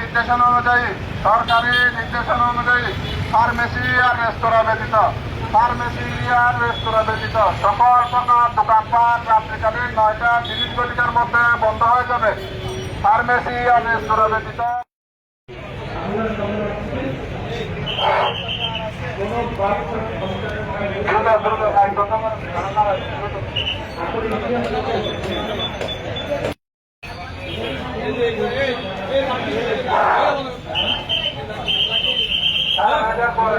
নির্দেশনা অনুযায়ী সরকারি নির্দেশনা অনুযায়ী ফার্মেসি আর রেস্তোরাঁ ব্যতীত ফার্মেসি আর রেস্তোরাঁ ব্যতীত সকল প্রকার দোকানপাট রাত্রিকালীন নয়টা, তিরিশ ঘটিকার মধ্যে বন্ধ হয়ে যাবে। ফার্মেসি আর রেস্তোরাঁ ব্যতীত এক কথা বলো, দ্রুত। ফার্মেসি আর রেস্তোরাঁ ব্যতীত ফার্মেসি আর রেস্তোরাঁ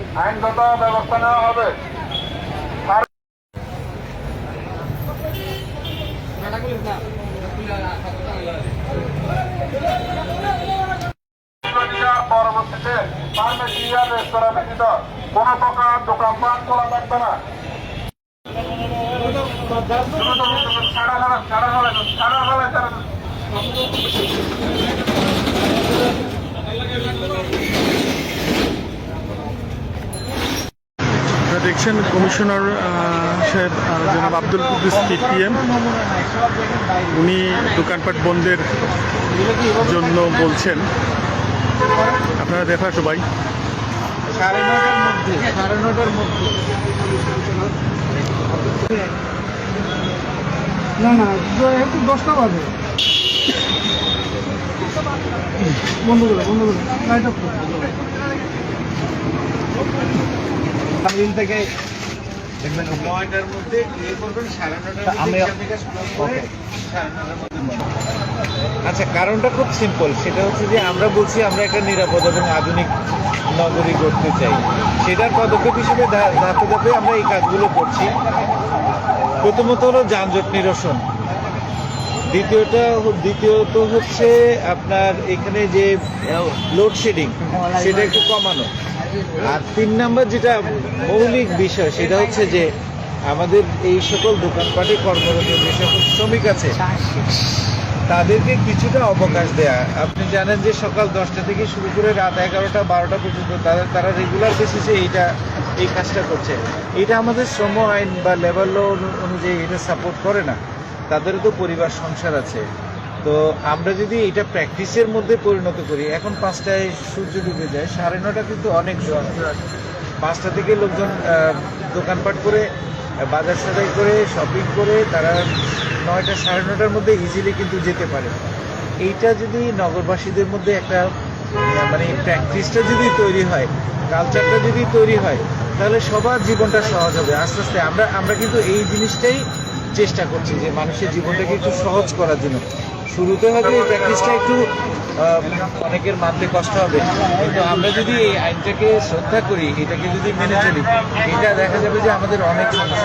আইনগত ব্যবস্থা নেওয়া হবে। পরবর্তীতে আর রেস্তোরাঁ ব্যতীত কোনো প্রকার দোকানপাট খোলা থাকবে না। ছাড়া ফেলেন ছাড়া ফেলেন ছাড়া দেখছেন কমিশনার সাহেব জনাব আব্দুল কুদ্দুস পিপিএম। উনি দোকানপাট বন্ধের জন্য বলছেন। আপনারা দেখা সবাই। না না, একটু দশটা বাজে। বন্ধ করে বন্ধ করে। থেকে দেখবেন নয়টার মধ্যে ইয়ে করবেন সাড়ে নটার আমি-। আচ্ছা কারণটা খুব সিম্পল সেটা হচ্ছে যে আমরা বলছি আমরা একটা নিরাপদ এবং আধুনিক নগরী করতে চাই। সেটার পদক্ষেপ হিসেবে ধাপে ধাপে আমরা এই কাজগুলো করছি। প্রথমত হলো যানজট নিরসন। দ্বিতীয়টা দ্বিতীয়ত হচ্ছে আপনার এখানে যে লোডশেডিং সেটা একটু কমানো। আর তিন নাম্বার যেটা মৌলিক বিষয়, সেটা হচ্ছে যে আমাদের এই সকল দোকানপাটে কর্মরত যে সকল শ্রমিক আছে, তাদেরকে কিছুটা অবকাশ দেয়া। আপনি জানেন যে সকাল দশটা থেকে শুরু করে রাত এগারোটা, বারোটা পর্যন্ত তারা তারা রেগুলার বেসিসে এইটা এই কাজটা করছে। এটা আমাদের শ্রম আইন বা লেবার ল অনুযায়ী এটা সাপোর্ট করে না। তাদেরও তো পরিবার, সংসার আছে। তো আমরা যদি এটা প্র্যাকটিসের মধ্যে পরিণত করি, এখন পাঁচটায় সূর্য ডুবে যায়, সাড়ে নটা কিন্তু অনেক পাঁচটা থেকে লোকজন দোকানপাট করে, বাজার সদাই করে শপিং করে, তারা নয়টা, সাড়ে নটার মধ্যে ইজিলি কিন্তু যেতে পারে। এইটা যদি নগরবাসীদের মধ্যে একটা মানে প্র্যাকটিসটা যদি তৈরি হয় কালচারটা যদি তৈরি হয়, তাহলে সবার জীবনটা সহজ হবে। আস্তে আস্তে আমরা আমরা কিন্তু এই জিনিসটাই চেষ্টা করছি যে মানুষের জীবনটাকে একটু সহজ করার জন্য শুরুতে হয়তো এই প্র্যাকটিসটা একটু অনেকের মানতে কষ্ট হবে কিন্তু আমরা যদি এই আইনটাকে শ্রদ্ধা করি, এটাকে যদি মেনে চলি, এটা দেখা যাবে যে আমাদের অনেক হবে।